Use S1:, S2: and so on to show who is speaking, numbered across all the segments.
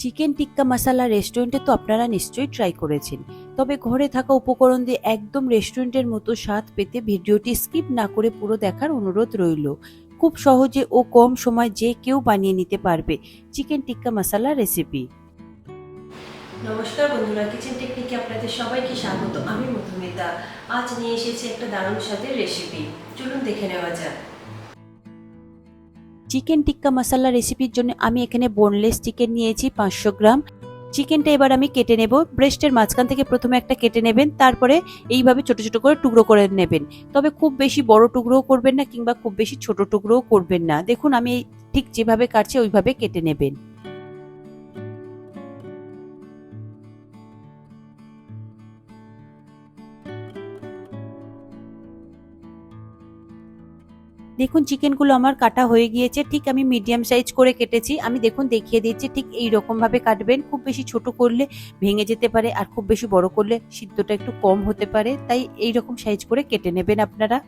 S1: Chicken টিক্কা মশালা রেস্টুরেন্টে তো আপনারা নিশ্চয়ই ট্রাই করেছেন। তবে ঘরে থাকা উপকরণ দিয়ে একদম রেস্টুরেন্টের মতো স্বাদ পেতে ভিডিওটি স্কিপ না করে পুরো দেখার অনুরোধ রইল। খুব সহজে ও কম সময় যে কেউ বানিয়ে নিতে পারবে চিকেন টিক্কা মশালা রেসিপি
S2: নমস্কার বন্ধুরা কিচেন টেকনিকে আপনাদের সবাইকে স্বাগত। আমি মধুমিতা। আজ নিয়ে এসেছি একটা দারুণ স্বাদের রেসিপি চলুন দেখে নেওয়া যাক।
S1: চিকেন টিক্কা মশালা রেসিপির জন্য আমি এখানে বোনলেস চিকেন নিয়েছি, পাঁচশো গ্রাম। চিকেনটা এবার আমি কেটে নেব। ব্রেস্টের মাঝখান থেকে প্রথমে একটা কেটে নেবেন, তারপরে এইভাবে ছোট ছোট করে টুকরো করে নেবেন। তবে খুব বেশি বড় টুকরোও করবেন না কিংবা খুব বেশি ছোট টুকরোও করবেন না। দেখুন, আমি ঠিক যেভাবে কাটছি, ওইভাবে কেটে নেবেন। দেখুন চিকেনগুলো আমার কাটা হয়ে গিয়েছে, ঠিক আমি মিডিয়াম সাইজ করে কেটেছি। আমি দেখুন, দেখিয়ে দিচ্ছি, ঠিক এই রকম ভাবে কাটবেন। খুব বেশি ছোট করলে ভেঙে যেতে পারে, আর খুব বেশি বড় করলে সিদ্ধটা একটু কম হতে পারে। তাই এই রকম সাইজ করে কেটে নেবেন আপনারা।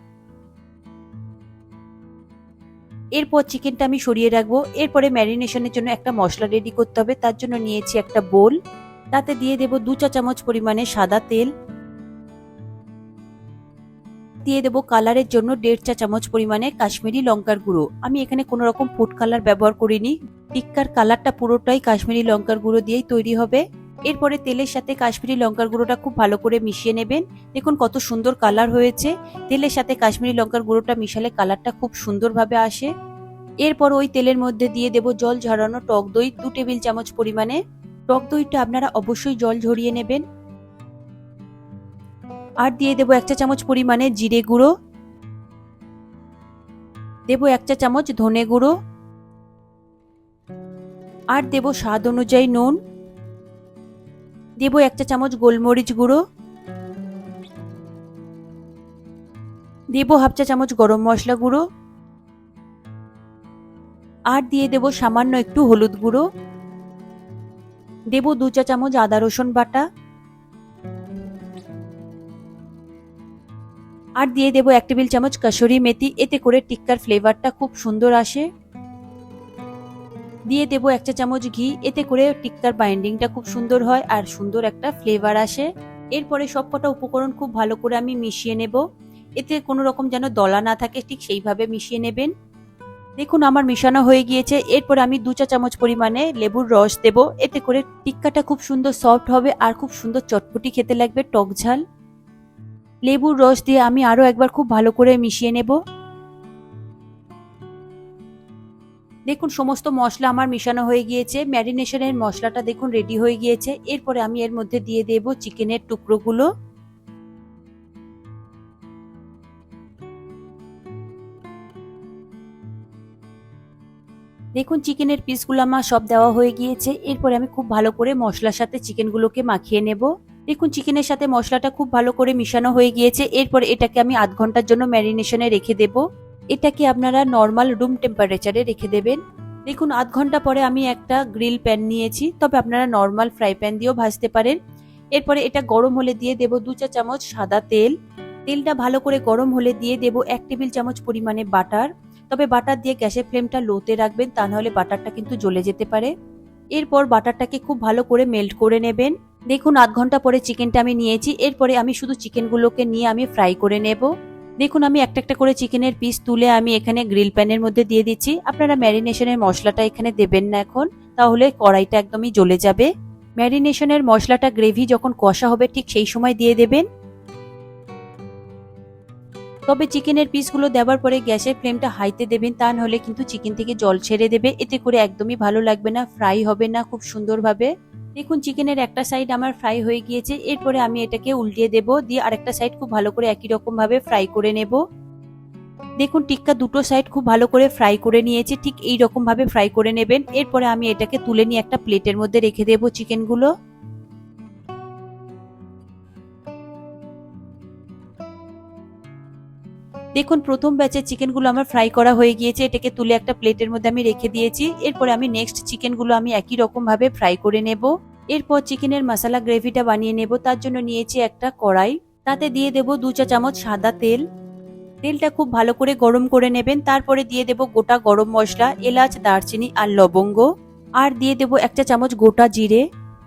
S1: এরপর চিকেনটা আমি সরিয়ে রাখব। এরপরে ম্যারিনেশনের জন্য একটা মশলা রেডি করতে হবে। তার জন্য নিয়েছি একটা বোল তাতে দিয়ে দেব দু চা চামচ পরিমাণে সাদা তেল। দিয়ে দেবো কালারের জন্য দেড় চা চামচ পরিমাণে কাশ্মীরি লঙ্কার গুঁড়ো। আমি এখানে কোনো রকম ফুড কালার ব্যবহার করিনি। টিক্কার কালারটা পুরোটাই কাশ্মীরি লঙ্কার গুঁড়ো দিয়েই তৈরি হবে। এরপরে তেলের সাথে কাশ্মীরি লঙ্কার গুঁড়োটা খুব ভালো করে মিশিয়ে নেবেন। দেখুন কত সুন্দর কালার হয়েছে। তেলের সাথে কাশ্মীরি লঙ্কার গুঁড়োটা মিশালে কালারটা খুব সুন্দরভাবে আসে। এরপর ওই তেলের মধ্যে দিয়ে দেব জল ঝরানো টক দই, দু টেবিল চামচ পরিমাণে। টক দইটা আপনারা অবশ্যই জল ঝরিয়ে নেবেন। আর দিয়ে দেবো এক চা চামচ পরিমাণে জিরে গুঁড়ো। দেবো এক চা চামচ ধনে গুঁড়ো। আর দেবো স্বাদ অনুযায়ী নুন। দেবো এক চা চামচ গোলমরিচ গুঁড়ো। দেবো হাফ চা চামচ গরম মশলা গুঁড়ো। আর দিয়ে দেবো সামান্য একটু হলুদ গুঁড়ো। দেবো দু চা চামচ আদা রসুন বাটা। আর দিয়ে দেবো এক টেবিল চামচ কাসুরি মেথি, এতে করে টিক্কার ফ্লেভারটা খুব সুন্দর আসে। দিয়ে দেবো এক চা চামচ ঘি, এতে করে টিক্কার বাইন্ডিংটা খুব সুন্দর হয় আর সুন্দর একটা ফ্লেভার আসে। এরপরে সবকটা উপকরণ খুব ভালো করে আমি মিশিয়ে নেব। এতে কোনো রকম যেন দলা না থাকে, ঠিক সেইভাবে মিশিয়ে নেবেন। দেখুন, আমার মিশানো হয়ে গিয়েছে। এরপর আমি দু চা চামচ পরিমাণে লেবুর রস দেব। এতে করে টিক্কাটা খুব সুন্দর সফট হবে আর খুব সুন্দর চটপটি খেতে লাগবে টক ঝাল। লেবুর রস দিয়ে আমি আরও একবার খুব ভালো করে মিশিয়ে নেব। দেখুন, সমস্ত মশলা আমার মিশানো হয়ে গিয়েছে। ম্যারিনেশনের মশলাটা দেখুন রেডি হয়ে গিয়েছে। এরপরে আমি এর মধ্যে দিয়ে দেব চিকেনের টুকরোগুলো। দেখুন, চিকেনের পিসগুলো আমার সব দেওয়া হয়ে গিয়েছে। এরপরে আমি খুব ভালো করে মশলার সাথে চিকেনগুলোকে মাখিয়ে নেব। দেখুন, চিকেনের সাথে মশলাটা খুব ভালো করে মিশানো হয়ে গিয়েছে। এরপর এটাকে আমি আধ ঘণ্টার জন্য ম্যারিনেশনে রেখে দেব। এটাকে আপনারা নর্মাল রুম টেম্পারেচারে রেখে দেবেন। দেখুন, আধ ঘণ্টা পরে আমি একটা গ্রিল প্যান নিয়েছি। তবে আপনারা নর্মাল ফ্রাই প্যান দিয়েও ভাজতে পারেন। এরপরে এটা গরম হলে দিয়ে দেব দু চা চামচ সাদা তেল। তেলটা ভালো করে গরম হলে দিয়ে দেব এক টেবিল চামচ পরিমাণে বাটার। তবে বাটার দিয়ে গ্যাসের ফ্লেমটা লোতে রাখবেন, তা নাহলে বাটারটা কিন্তু জ্বলে যেতে পারে। এরপর বাটারটাকে খুব ভালো করে মেল্ট করে নেবেন। দেখুন, আধ ঘণ্টা পরে চিকেনটা আমি নিয়েছি, এরপরে আমি শুধু চিকেনগুলোকে নিয়ে আমি ফ্রাই করে নেব। দেখুন, আমি একটা একটা করে চিকেনের পিস তুলে আমি এখানে গ্রিল প্যানের মধ্যে দিয়ে দিচ্ছি। আপনারা ম্যারিনেশনের মশলাটা এখানে দেবেন না এখন, তাহলে কড়াইটা একদমই জ্বলে যাবে। ম্যারিনেশনের মশলাটা গ্রেভি যখন কষা হবে, ঠিক সেই সময় দিয়ে দেবেন। তবে চিকেনের পিসগুলো দেওয়ার পরে গ্যাসের ফ্লেমটা হাইতে দেবেন, তা নাহলে কিন্তু চিকেন থেকে জল ছেড়ে দেবে। এতে করে একদমই ভালো লাগবে না ফ্রাই হবে না খুব সুন্দরভাবে। দেখুন, চিকেনের একটা সাইড আমার ফ্রাই হয়ে গিয়েছে, এরপরে আমি এটাকে উল্টিয়ে দেব, দিয়ে আরেকটা সাইড খুব ভালো করে একই রকম ভাবে ফ্রাই করে নেব। দেখুন, টিক্কা দুটো সাইড খুব ভালো করে ফ্রাই করে নিয়েছি, ঠিক এই রকম ভাবে ফ্রাই করে নেবেন। এরপরে আমি এটাকে তুলে নিয়ে একটা প্লেটের মধ্যে রেখে দেব চিকেনগুলো দেখুন, প্রথম ব্যাচের চিকেনগুলো আমার ফ্রাই করা হয়ে গিয়েছে। এটাকে তুলে একটা প্লেটের মধ্যে আমি রেখে দিয়েছি। এরপরে আমি নেক্সট চিকেনগুলো আমি একই রকম ভাবে ফ্রাই করে নেব। এরপর চিকেনের মশলা গ্রেভিটা বানিয়ে নেব। তার জন্য নিয়েছি একটা কড়াই। তাতে দিয়ে দেব দু চা চামচ সাদা তেল। তেলটা খুব ভালো করে গরম করে নেবেন। তারপরে দিয়ে দেব গোটা গরম মশলা, এলাচ, দারচিনি আর লবঙ্গ। আর দিয়ে দেবো একটা চামচ গোটা জিরে।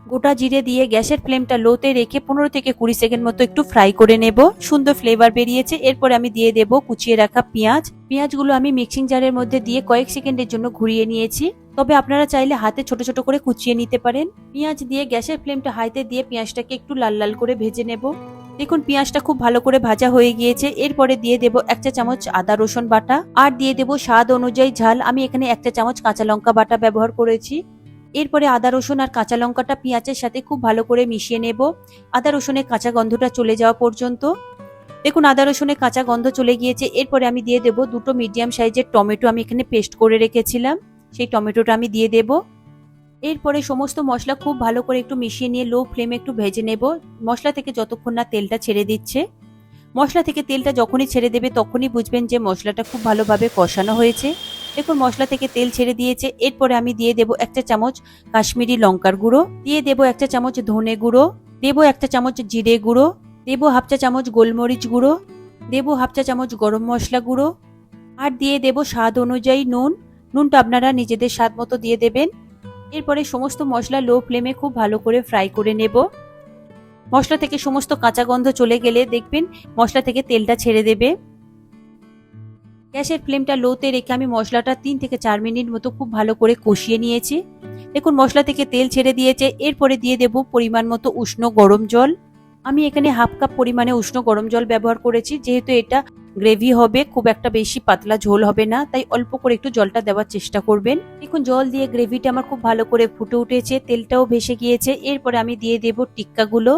S1: গোটা জিরে দিয়ে গ্যাসের ফ্লেমটা লোতে রেখে পনেরো থেকে কুড়ি সেকেন্ড মতো একটু ফ্রাই করে নেব। সুন্দর ফ্লেভার বেরিয়েছে। এরপরে আমি দিয়ে দেব কুচিয়ে রাখা পেঁয়াজ। পেঁয়াজগুলো আমি মিক্সিং জারের মধ্যে দিয়ে কয়েক সেকেন্ডের জন্য ঘুরিয়ে নিয়েছি। তবে আপনারা চাইলে হাতে ছোট ছোট করে কুচিয়ে নিতে পারেন। পেঁয়াজ দিয়ে গ্যাসের ফ্লেমটা হাইতে দিয়ে পেঁয়াজটাকে একটু লাল লাল করে ভেজে নেব। দেখুন, পেঁয়াজটা খুব ভালো করে ভাজা হয়ে গিয়েছে। এরপরে দিয়ে দেব এক চা চামচ আদা রসুন বাটা। আর দিয়ে দেব স্বাদ অনুযায়ী ঝাল। আমি এখানে এক চা চামচ কাঁচা লঙ্কা বাটা ব্যবহার করেছি। এরপরে আদা রসুন আর কাঁচা লঙ্কাটা পেঁয়াজের সাথে খুব ভালো করে মিশিয়ে নেব। আদা রসুনের কাঁচা গন্ধটা চলে যাওয়া পর্যন্ত। দেখুন, আদা রসুনের কাঁচা গন্ধ চলে গিয়েছে। এরপরে আমি দিয়ে দেব দুটো মিডিয়াম সাইজের টমেটো আমি এখানে পেস্ট করে রেখেছিলাম। সেই টমেটোটা আমি দিয়ে দেব। এরপরে সমস্ত মশলা খুব ভালো করে একটু মিশিয়ে নিয়ে লো ফ্লেমে একটু ভেজে নেব। মশলা থেকে যতক্ষণ না তেলটা ছেড়ে দিচ্ছে। মশলা থেকে তেলটা যখনই ছেড়ে দেবে তখনই বুঝবেন যে মশলাটা খুব ভালোভাবে কষানো হয়েছে। দেখুন, মশলা থেকে তেল ছেড়ে দিয়েছে। এরপরে আমি দিয়ে দেব একটা চামচ কাশ্মীরি লঙ্কার গুঁড়ো, দিয়ে দেব একটা চামচ ধনে গুঁড়ো, দেব একটা চামচ জিরে গুঁড়ো, দেব হাফ চা চামচ গোলমরিচ গুঁড়ো, দেব হাফ চা চামচ গরম মশলা গুঁড়ো, আর দিয়ে দেব স্বাদ অনুযায়ী নুন। নুনটা আপনারা নিজেদের স্বাদ মতো দিয়ে দেবেন। এরপরে সমস্ত মশলা লো ফ্লেমে খুব ভালো করে ফ্রাই করে নেব। মশলা থেকে সমস্ত কাঁচা গন্ধ চলে গেলে দেখবেন মশলা থেকে তেলটা ছেড়ে দেবে। গ্যাসের ফ্লেমটা লোতে রেখে আমি মশলাটা তিন থেকে চার মিনিট মতো খুব ভালো করে কষিয়ে নিয়েছি। দেখুন, মশলা থেকে তেল ছেড়ে দিয়েছে। এরপরে দিয়ে দেব পরিমাণ মতো উষ্ণ গরম জল। আমি এখানে হাফ কাপ পরিমাণে উষ্ণ গরম জল ব্যবহার করেছি। যেহেতু এটা গ্রেভি হবে, খুব একটা বেশি পাতলা ঝোল হবে না, তাই অল্প করে একটু জলটা দেওয়ার চেষ্টা করবেন। দেখুন, জল দিয়ে গ্রেভিটা আমার খুব ভালো করে ফুটে উঠেছে, তেলটাও ভেসে গিয়েছে। এরপরে আমি দিয়ে দেব টিক্কাগুলো।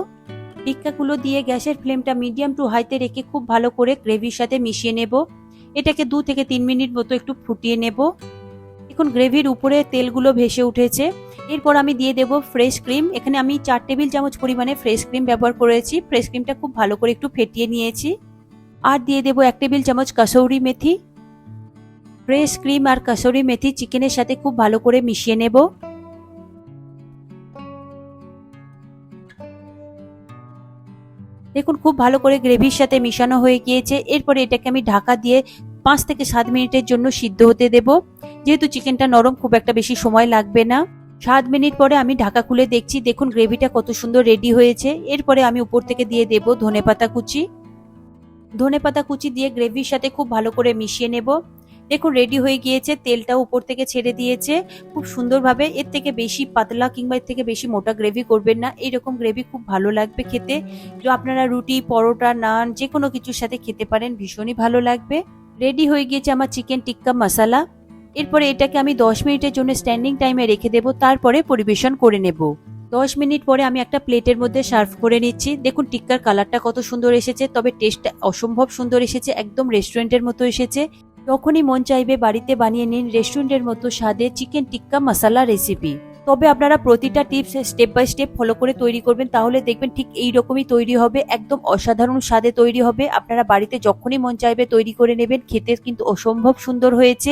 S1: টিক্কাগুলো দিয়ে গ্যাসের ফ্লেমটা মিডিয়াম টু হাইতে রেখে খুব ভালো করে গ্রেভির সাথে মিশিয়ে নেব। এটাকে দু থেকে তিন মিনিট মতো একটু ফুটিয়ে নেব। এখন গ্রেভির উপরে তেলগুলো ভেসে উঠেছে। এরপর আমি দিয়ে দেব ফ্রেশ ক্রিম। এখানে আমি চার টেবিল চামচ পরিমাণে ফ্রেশ ক্রিম ব্যবহার করেছি। ফ্রেশ ক্রিমটা খুব ভালো করে একটু ফেটিয়ে নিয়েছি। আর দিয়ে দেব এক টেবিল চামচ কাসৌরি মেথি। ফ্রেশ ক্রিম আর কাসৌরি মেথি চিকেনের সাথে খুব ভালো করে মিশিয়ে নেব। দেখুন, খুব ভালো করে গ্রেভির সাথে মিশানো হয়ে গিয়েছে। এরপরে এটাকে আমি ঢাকা দিয়ে পাঁচ থেকে সাত মিনিটের জন্য সিদ্ধ হতে দেব। যেহেতু চিকেনটা নরম, খুব একটা বেশি সময় লাগবে না। সাত মিনিট পরে আমি ঢাকা খুলে দেখছি, দেখুন গ্রেভিটা কত সুন্দর রেডি হয়েছে। এরপরে আমি উপর থেকে দিয়ে দেব ধনেপাতা কুচি। ধনেপাতা কুচি দিয়ে গ্রেভির সাথে খুব ভালো করে মিশিয়ে নেব। দেখুন রেডি হয়ে গিয়েছে, তেলটা উপর থেকে ছেড়ে দিয়েছে। খুব সুন্দরভাবে, এর থেকে বেশি পাতলা কিংবা এর থেকে বেশি মোটা গ্রেভি করবেন না। এইরকম গ্রেভি খুব ভালো লাগবে খেতে। তো আপনারা রুটি, পরোটা, নান যে কোনো কিছুর সাথে খেতে পারেন, ভীষণই ভালো লাগবে। রেডি হয়ে গিয়েছে আমার চিকেন টিক্কা মশালা এরপরে এটাকে আমি দশ মিনিটের জন্য স্ট্যান্ডিং টাইমে রেখে দেবো। তারপরে পরিবেশন করে নেব। দশ মিনিট পরে আমি একটা প্লেটের মধ্যে সার্ভ করে নিচ্ছি। দেখুন, টিক্কার কালারটা কত সুন্দর এসেছে, তবে টেস্টটা অসম্ভব সুন্দর এসেছে, একদম রেস্টুরেন্টের মতো এসেছে। তখনই মন চাইবে বাড়িতে বানিয়ে নিন রেস্টুরেন্টের মতো স্বাদে চিকেন টিক্কা মশালা রেসিপি তবে আপনারা প্রতিটা tips step by step follow করে তৈরি করবেন, তাহলে দেখবেন ঠিক এই রকমই তৈরি হবে, একদম অসাধারণ স্বাদে তৈরি হবে। আপনারা বাড়িতে যখনই মন চাইবে তৈরি করে নেবেন, খেতে কিন্তু অসম্ভব সুন্দর হয়েছে।